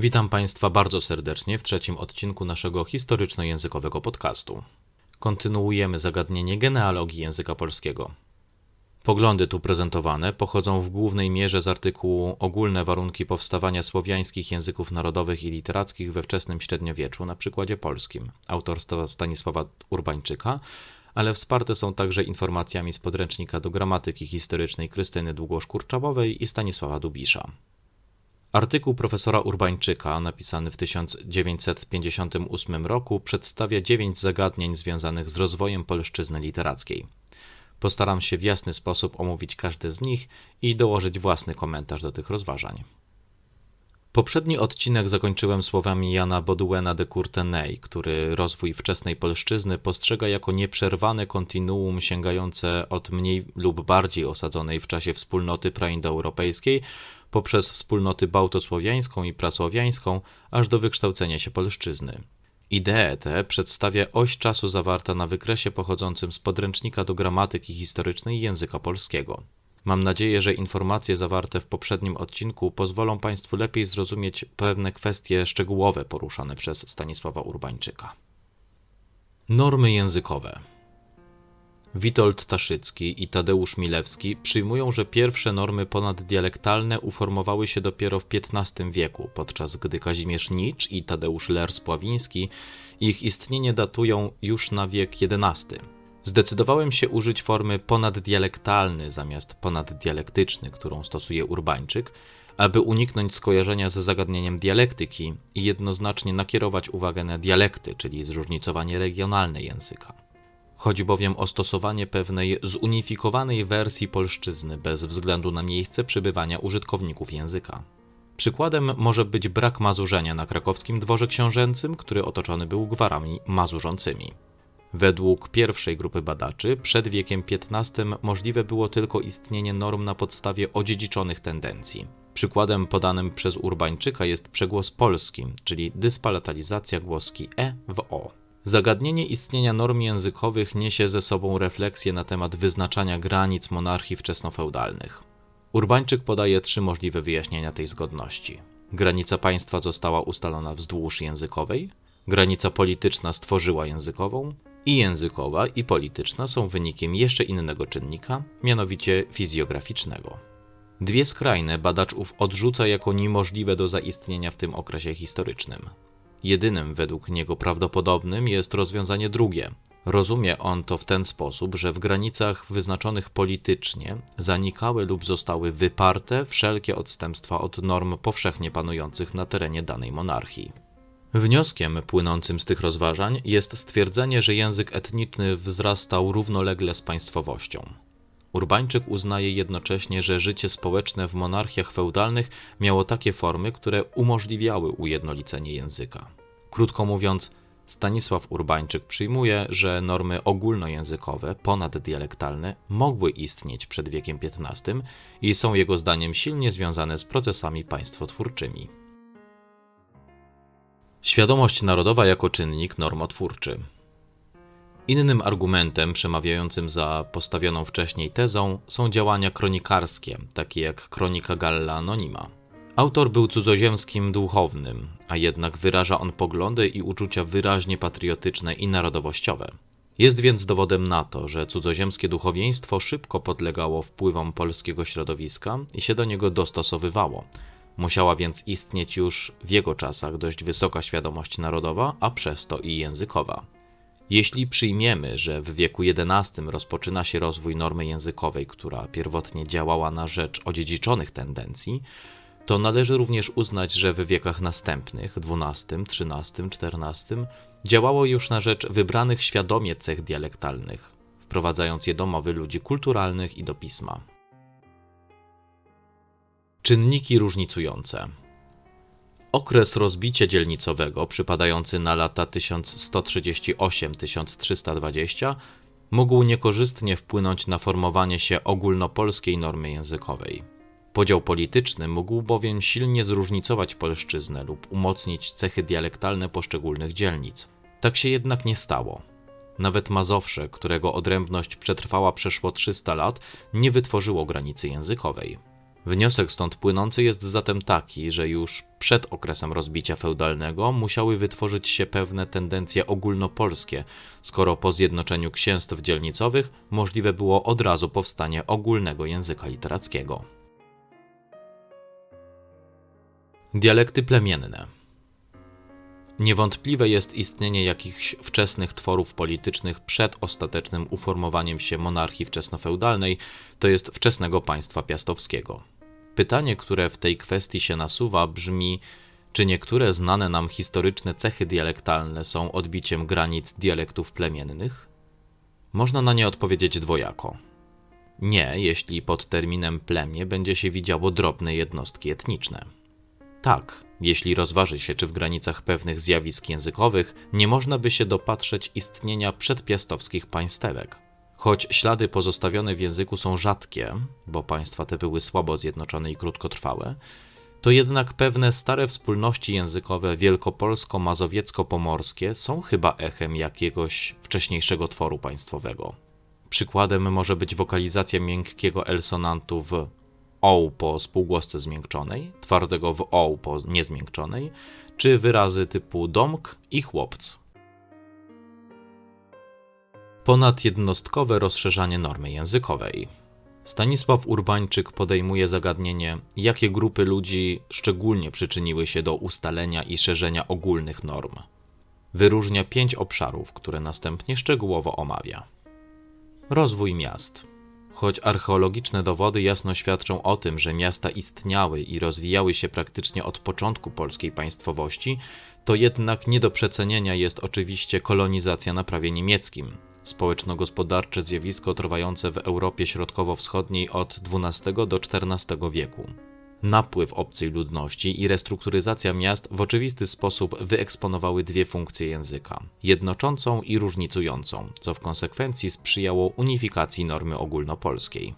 Witam Państwa bardzo serdecznie w trzecim odcinku naszego historyczno-językowego podcastu. Kontynuujemy zagadnienie genealogii języka polskiego. Poglądy tu prezentowane pochodzą w głównej mierze z artykułu Ogólne warunki powstawania słowiańskich języków narodowych i literackich we wczesnym średniowieczu na przykładzie polskim autorstwa Stanisława Urbańczyka, ale wsparte są także informacjami z podręcznika do gramatyki historycznej Krystyny Długosz-Kurczawowej i Stanisława Dubisza. Artykuł profesora Urbańczyka, napisany w 1958 roku, przedstawia dziewięć zagadnień związanych z rozwojem polszczyzny literackiej. Postaram się w jasny sposób omówić każde z nich i dołożyć własny komentarz do tych rozważań. Poprzedni odcinek zakończyłem słowami Jana Boduena de Courtenay, który rozwój wczesnej polszczyzny postrzega jako nieprzerwane kontinuum sięgające od mniej lub bardziej osadzonej w czasie wspólnoty praindoeuropejskiej poprzez wspólnoty bałtosłowiańską i prasłowiańską, aż do wykształcenia się polszczyzny. Ideę tę przedstawia oś czasu zawarta na wykresie pochodzącym z podręcznika do gramatyki historycznej języka polskiego. Mam nadzieję, że informacje zawarte w poprzednim odcinku pozwolą Państwu lepiej zrozumieć pewne kwestie szczegółowe poruszane przez Stanisława Urbańczyka. Normy językowe. Witold Taszycki i Tadeusz Milewski przyjmują, że pierwsze normy ponaddialektalne uformowały się dopiero w XV wieku, podczas gdy Kazimierz Nicz i Tadeusz Ler-Spławiński ich istnienie datują już na wiek XI. Zdecydowałem się użyć formy ponaddialektalny zamiast ponaddialektyczny, którą stosuje Urbańczyk, aby uniknąć skojarzenia ze zagadnieniem dialektyki i jednoznacznie nakierować uwagę na dialekty, czyli zróżnicowanie regionalne języka. Chodzi bowiem o stosowanie pewnej zunifikowanej wersji polszczyzny bez względu na miejsce przebywania użytkowników języka. Przykładem może być brak mazurzenia na krakowskim dworze książęcym, który otoczony był gwarami mazurzącymi. Według pierwszej grupy badaczy przed wiekiem XV możliwe było tylko istnienie norm na podstawie odziedziczonych tendencji. Przykładem podanym przez Urbańczyka jest przegłos polski, czyli dyspalatalizacja głoski e w o. Zagadnienie istnienia norm językowych niesie ze sobą refleksję na temat wyznaczania granic monarchii wczesnofeudalnych. Urbańczyk podaje trzy możliwe wyjaśnienia tej zgodności. Granica państwa została ustalona wzdłuż językowej, granica polityczna stworzyła językową i językowa i polityczna są wynikiem jeszcze innego czynnika, mianowicie fizjograficznego. Dwie skrajne badacz ów odrzuca jako niemożliwe do zaistnienia w tym okresie historycznym. Jedynym według niego prawdopodobnym jest rozwiązanie drugie. Rozumie on to w ten sposób, że w granicach wyznaczonych politycznie zanikały lub zostały wyparte wszelkie odstępstwa od norm powszechnie panujących na terenie danej monarchii. Wnioskiem płynącym z tych rozważań jest stwierdzenie, że język etniczny wzrastał równolegle z państwowością. Urbańczyk uznaje jednocześnie, że życie społeczne w monarchiach feudalnych miało takie formy, które umożliwiały ujednolicenie języka. Krótko mówiąc, Stanisław Urbańczyk przyjmuje, że normy ogólnojęzykowe, ponaddialektalne mogły istnieć przed wiekiem XV i są jego zdaniem silnie związane z procesami państwotwórczymi. Świadomość narodowa jako czynnik normotwórczy. Innym argumentem przemawiającym za postawioną wcześniej tezą są działania kronikarskie, takie jak Kronika Galla Anonima. Autor był cudzoziemskim duchownym, a jednak wyraża on poglądy i uczucia wyraźnie patriotyczne i narodowościowe. Jest więc dowodem na to, że cudzoziemskie duchowieństwo szybko podlegało wpływom polskiego środowiska i się do niego dostosowywało. Musiała więc istnieć już w jego czasach dość wysoka świadomość narodowa, a przez to i językowa. Jeśli przyjmiemy, że w wieku XI rozpoczyna się rozwój normy językowej, która pierwotnie działała na rzecz odziedziczonych tendencji, to należy również uznać, że w wiekach następnych XII, XIII, XIV działało już na rzecz wybranych świadomie cech dialektalnych, wprowadzając je do mowy ludzi kulturalnych i do pisma. Czynniki różnicujące. Okres rozbicia dzielnicowego, przypadający na lata 1138-1320, mógł niekorzystnie wpłynąć na formowanie się ogólnopolskiej normy językowej. Podział polityczny mógł bowiem silnie zróżnicować polszczyznę lub umocnić cechy dialektalne poszczególnych dzielnic. Tak się jednak nie stało. Nawet Mazowsze, którego odrębność przetrwała przeszło 300 lat, nie wytworzyło granicy językowej. Wniosek stąd płynący jest zatem taki, że już przed okresem rozbicia feudalnego musiały wytworzyć się pewne tendencje ogólnopolskie, skoro po zjednoczeniu księstw dzielnicowych możliwe było od razu powstanie ogólnego języka literackiego. Dialekty plemienne. Niewątpliwe jest istnienie jakichś wczesnych tworów politycznych przed ostatecznym uformowaniem się monarchii wczesnofeudalnej, to jest wczesnego państwa piastowskiego. Pytanie, które w tej kwestii się nasuwa, brzmi: czy niektóre znane nam historyczne cechy dialektalne są odbiciem granic dialektów plemiennych? Można na nie odpowiedzieć dwojako. Nie, jeśli pod terminem plemię będzie się widziało drobne jednostki etniczne. Tak, jeśli rozważy się, czy w granicach pewnych zjawisk językowych nie można by się dopatrzeć istnienia przedpiastowskich państewek. Choć ślady pozostawione w języku są rzadkie, bo państwa te były słabo zjednoczone i krótkotrwałe, to jednak pewne stare wspólności językowe wielkopolsko-mazowiecko-pomorskie są chyba echem jakiegoś wcześniejszego tworu państwowego. Przykładem może być wokalizacja miękkiego elsonantu w oł po spółgłosce zmiękczonej, twardego w oł po niezmiękczonej, czy wyrazy typu domk i chłopc. Ponadjednostkowe rozszerzanie normy językowej. Stanisław Urbańczyk podejmuje zagadnienie, jakie grupy ludzi szczególnie przyczyniły się do ustalenia i szerzenia ogólnych norm. Wyróżnia pięć obszarów, które następnie szczegółowo omawia. Rozwój miast. Choć archeologiczne dowody jasno świadczą o tym, że miasta istniały i rozwijały się praktycznie od początku polskiej państwowości, to jednak nie do przecenienia jest oczywiście kolonizacja na prawie niemieckim, społeczno-gospodarcze zjawisko trwające w Europie Środkowo-Wschodniej od XII do XIV wieku. Napływ obcej ludności i restrukturyzacja miast w oczywisty sposób wyeksponowały dwie funkcje języka jednoczącą i różnicującą, co w konsekwencji sprzyjało unifikacji normy ogólnopolskiej.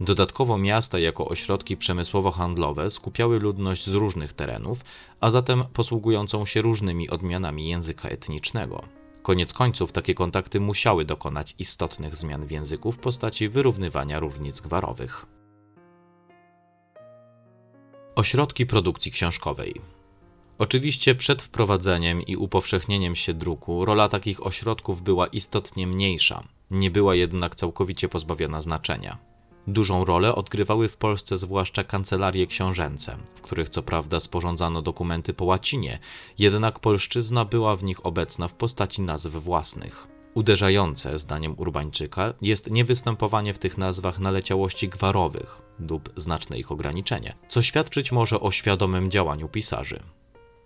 Dodatkowo miasta jako ośrodki przemysłowo-handlowe skupiały ludność z różnych terenów, a zatem posługującą się różnymi odmianami języka etnicznego. Koniec końców takie kontakty musiały dokonać istotnych zmian w języku w postaci wyrównywania różnic gwarowych. Ośrodki produkcji książkowej. Oczywiście przed wprowadzeniem i upowszechnieniem się druku rola takich ośrodków była istotnie mniejsza, nie była jednak całkowicie pozbawiona znaczenia. Dużą rolę odgrywały w Polsce zwłaszcza kancelarie książęce, w których co prawda sporządzano dokumenty po łacinie, jednak polszczyzna była w nich obecna w postaci nazw własnych. Uderzające, zdaniem Urbańczyka, jest niewystępowanie w tych nazwach naleciałości gwarowych lub znaczne ich ograniczenie, co świadczyć może o świadomym działaniu pisarzy.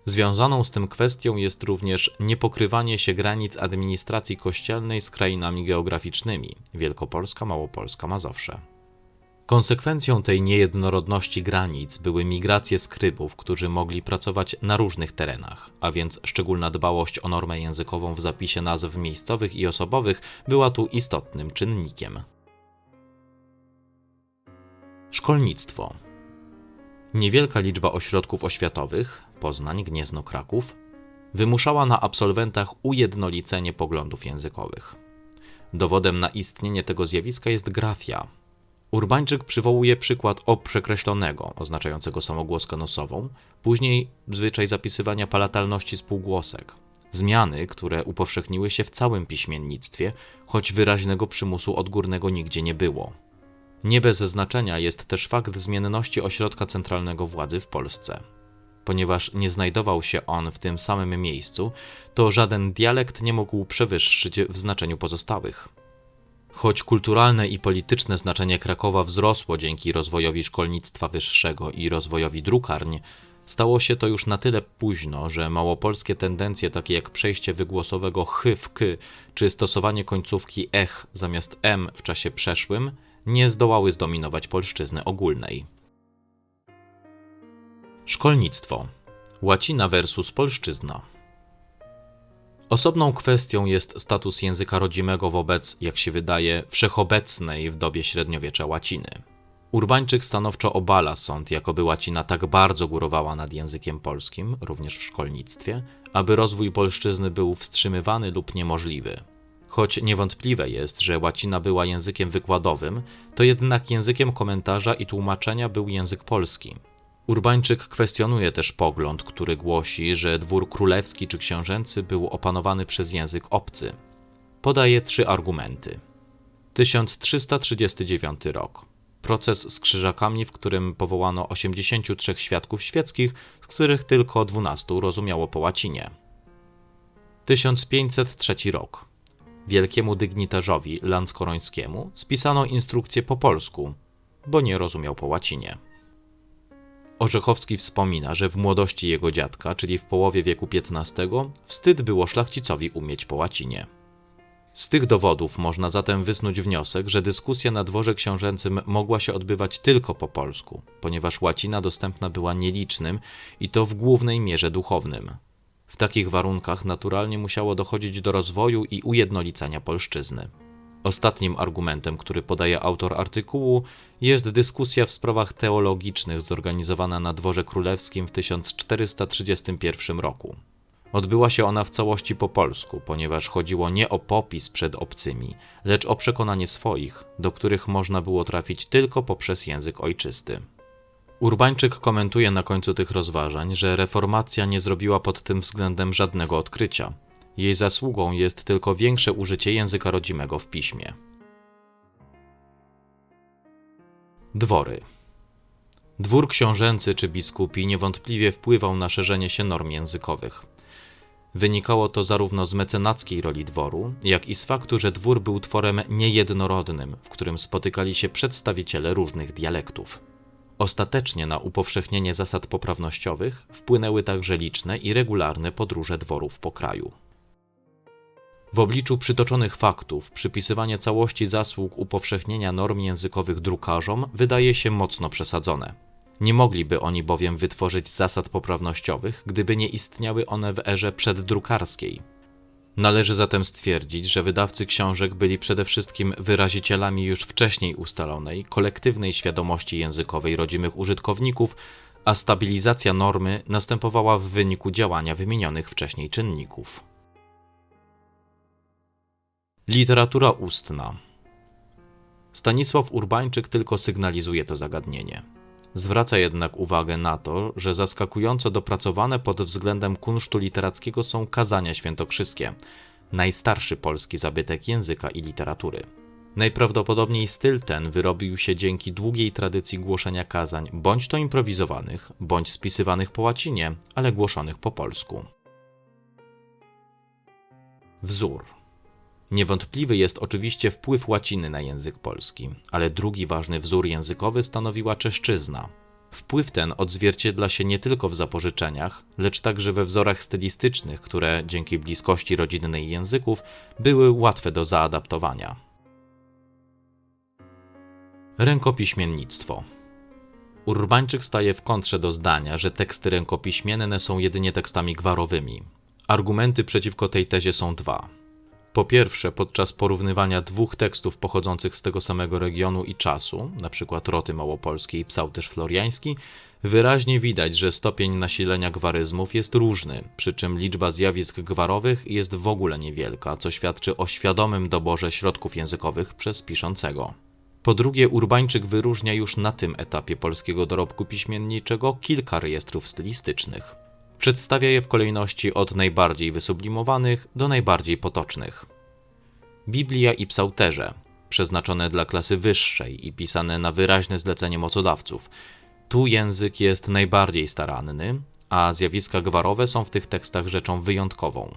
Związaną z tym kwestią jest również niepokrywanie się granic administracji kościelnej z krainami geograficznymi Wielkopolska, Małopolska, Mazowsze. Konsekwencją tej niejednorodności granic były migracje skrybów, którzy mogli pracować na różnych terenach, a więc szczególna dbałość o normę językową w zapisie nazw miejscowych i osobowych była tu istotnym czynnikiem. Szkolnictwo. Niewielka liczba ośrodków oświatowych Poznań, Gniezno, Kraków wymuszała na absolwentach ujednolicenie poglądów językowych. Dowodem na istnienie tego zjawiska jest grafia, Urbańczyk przywołuje przykład o przekreślonego, oznaczającego samogłoskę nosową, później zwyczaj zapisywania palatalności spółgłosek. Zmiany, które upowszechniły się w całym piśmiennictwie, choć wyraźnego przymusu odgórnego nigdzie nie było. Nie bez znaczenia jest też fakt zmienności ośrodka centralnego władzy w Polsce. Ponieważ nie znajdował się on w tym samym miejscu, to żaden dialekt nie mógł przewyższyć w znaczeniu pozostałych. Choć kulturalne i polityczne znaczenie Krakowa wzrosło dzięki rozwojowi szkolnictwa wyższego i rozwojowi drukarń, stało się to już na tyle późno, że małopolskie tendencje takie jak przejście wygłosowego ch w k, czy stosowanie końcówki ech zamiast m w czasie przeszłym, nie zdołały zdominować polszczyzny ogólnej. Szkolnictwo. Łacina versus polszczyzna. Osobną kwestią jest status języka rodzimego wobec, jak się wydaje, wszechobecnej w dobie średniowiecza łaciny. Urbańczyk stanowczo obala sąd, jakoby łacina tak bardzo górowała nad językiem polskim, również w szkolnictwie, aby rozwój polszczyzny był wstrzymywany lub niemożliwy. Choć niewątpliwe jest, że łacina była językiem wykładowym, to jednak językiem komentarza i tłumaczenia był język polski. Urbańczyk kwestionuje też pogląd, który głosi, że dwór królewski czy książęcy był opanowany przez język obcy. Podaje trzy argumenty. 1339 rok. Proces z krzyżakami, w którym powołano 83 świadków świeckich, z których tylko 12 rozumiało po łacinie. 1503 rok. Wielkiemu dygnitarzowi Lanskorońskiemu spisano instrukcję po polsku, bo nie rozumiał po łacinie. Orzechowski wspomina, że w młodości jego dziadka, czyli w połowie wieku XV, wstyd było szlachcicowi umieć po łacinie. Z tych dowodów można zatem wysnuć wniosek, że dyskusja na dworze książęcym mogła się odbywać tylko po polsku, ponieważ łacina dostępna była nielicznym i to w głównej mierze duchownym. W takich warunkach naturalnie musiało dochodzić do rozwoju i ujednolicenia polszczyzny. Ostatnim argumentem, który podaje autor artykułu, jest dyskusja w sprawach teologicznych zorganizowana na dworze królewskim w 1431 roku. Odbyła się ona w całości po polsku, ponieważ chodziło nie o popis przed obcymi, lecz o przekonanie swoich, do których można było trafić tylko poprzez język ojczysty. Urbańczyk komentuje na końcu tych rozważań, że reformacja nie zrobiła pod tym względem żadnego odkrycia. Jej zasługą jest tylko większe użycie języka rodzimego w piśmie. Dwory. Dwór książęcy czy biskupi niewątpliwie wpływał na szerzenie się norm językowych. Wynikało to zarówno z mecenackiej roli dworu, jak i z faktu, że dwór był tworem niejednorodnym, w którym spotykali się przedstawiciele różnych dialektów. Ostatecznie na upowszechnienie zasad poprawnościowych wpłynęły także liczne i regularne podróże dworów po kraju. W obliczu przytoczonych faktów przypisywanie całości zasług upowszechnienia norm językowych drukarzom wydaje się mocno przesadzone. Nie mogliby oni bowiem wytworzyć zasad poprawnościowych, gdyby nie istniały one w erze przeddrukarskiej. Należy zatem stwierdzić, że wydawcy książek byli przede wszystkim wyrazicielami już wcześniej ustalonej, kolektywnej świadomości językowej rodzimych użytkowników, a stabilizacja normy następowała w wyniku działania wymienionych wcześniej czynników. Literatura ustna. Stanisław Urbańczyk tylko sygnalizuje to zagadnienie. Zwraca jednak uwagę na to, że zaskakująco dopracowane pod względem kunsztu literackiego są kazania świętokrzyskie, najstarszy polski zabytek języka i literatury. Najprawdopodobniej styl ten wyrobił się dzięki długiej tradycji głoszenia kazań, bądź to improwizowanych, bądź spisywanych po łacinie, ale głoszonych po polsku. Wzór. Niewątpliwy jest oczywiście wpływ łaciny na język polski, ale drugi ważny wzór językowy stanowiła czeszczyzna. Wpływ ten odzwierciedla się nie tylko w zapożyczeniach, lecz także we wzorach stylistycznych, które dzięki bliskości rodzinnej języków były łatwe do zaadaptowania. Rękopiśmiennictwo. Urbańczyk staje w kontrze do zdania, że teksty rękopiśmienne są jedynie tekstami gwarowymi. Argumenty przeciwko tej tezie są dwa. Po pierwsze, podczas porównywania dwóch tekstów pochodzących z tego samego regionu i czasu, np. Roty Małopolskiej i Psałterz Floriański, wyraźnie widać, że stopień nasilenia gwaryzmów jest różny, przy czym liczba zjawisk gwarowych jest w ogóle niewielka, co świadczy o świadomym doborze środków językowych przez piszącego. Po drugie, Urbańczyk wyróżnia już na tym etapie polskiego dorobku piśmienniczego kilka rejestrów stylistycznych. Przedstawia je w kolejności od najbardziej wysublimowanych do najbardziej potocznych. Biblia i psałterze, przeznaczone dla klasy wyższej i pisane na wyraźne zlecenie mocodawców. Tu język jest najbardziej staranny, a zjawiska gwarowe są w tych tekstach rzeczą wyjątkową.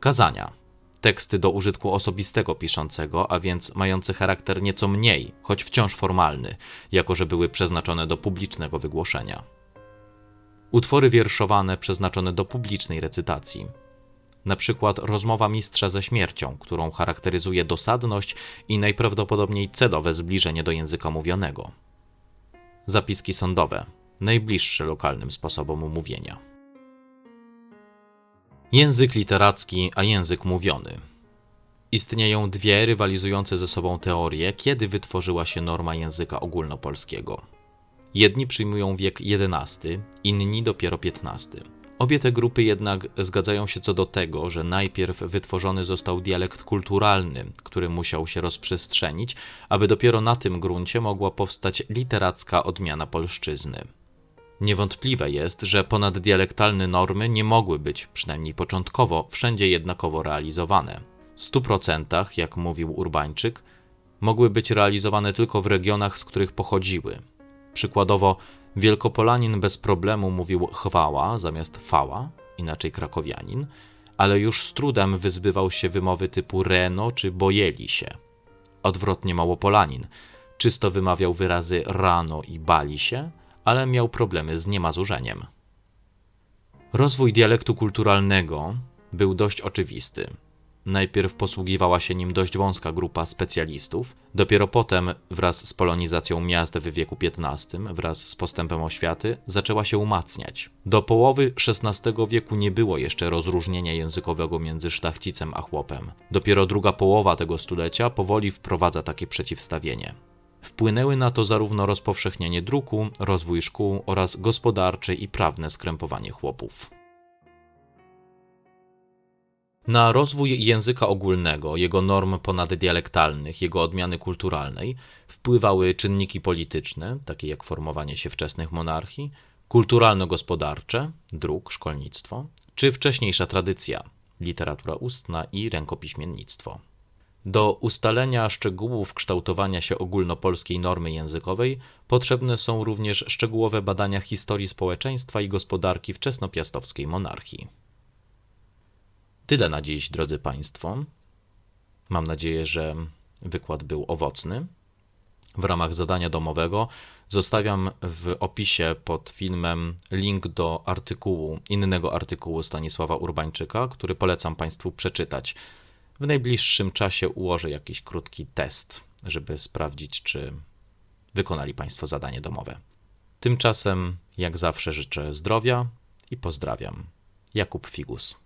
Kazania. Teksty do użytku osobistego piszącego, a więc mające charakter nieco mniej, choć wciąż formalny, jako że były przeznaczone do publicznego wygłoszenia utwory wierszowane przeznaczone do publicznej recytacji. Na przykład rozmowa mistrza ze śmiercią, którą charakteryzuje dosadność i najprawdopodobniej celowe zbliżenie do języka mówionego. Zapiski sądowe, najbliższe lokalnym sposobom mówienia. Język literacki, a język mówiony. Istnieją dwie rywalizujące ze sobą teorie, kiedy wytworzyła się norma języka ogólnopolskiego. Jedni przyjmują wiek XI, inni dopiero XV. Obie te grupy jednak zgadzają się co do tego, że najpierw wytworzony został dialekt kulturalny, który musiał się rozprzestrzenić, aby dopiero na tym gruncie mogła powstać literacka odmiana polszczyzny. Niewątpliwe jest, że ponaddialektalne normy nie mogły być, przynajmniej początkowo, wszędzie jednakowo realizowane. W stu procentach, jak mówił Urbańczyk, mogły być realizowane tylko w regionach, z których pochodziły. Przykładowo, Wielkopolanin bez problemu mówił chwała zamiast fała, inaczej krakowianin, ale już z trudem wyzbywał się wymowy typu reno czy bojeli się. Odwrotnie Małopolanin czysto wymawiał wyrazy rano i bali się, ale miał problemy z niemazurzeniem. Rozwój dialektu kulturalnego był dość oczywisty. Najpierw posługiwała się nim dość wąska grupa specjalistów, dopiero potem, wraz z polonizacją miast w wieku XV, wraz z postępem oświaty, zaczęła się umacniać. Do połowy XVI wieku nie było jeszcze rozróżnienia językowego między szlachcicem a chłopem. Dopiero druga połowa tego stulecia powoli wprowadza takie przeciwstawienie. Wpłynęły na to zarówno rozpowszechnienie druku, rozwój szkół oraz gospodarcze i prawne skrępowanie chłopów. Na rozwój języka ogólnego, jego norm ponaddialektalnych, jego odmiany kulturalnej wpływały czynniki polityczne, takie jak formowanie się wczesnych monarchii, kulturalno-gospodarcze, druk, szkolnictwo, czy wcześniejsza tradycja, literatura ustna i rękopiśmiennictwo. Do ustalenia szczegółów kształtowania się ogólnopolskiej normy językowej potrzebne są również szczegółowe badania historii społeczeństwa i gospodarki wczesnopiastowskiej monarchii. Tyle na dziś, drodzy Państwo. Mam nadzieję, że wykład był owocny. W ramach zadania domowego zostawiam w opisie pod filmem link do artykułu, innego artykułu Stanisława Urbańczyka, który polecam Państwu przeczytać. W najbliższym czasie ułożę jakiś krótki test, żeby sprawdzić, czy wykonali Państwo zadanie domowe. Tymczasem, jak zawsze, życzę zdrowia i pozdrawiam. Jakub Figus.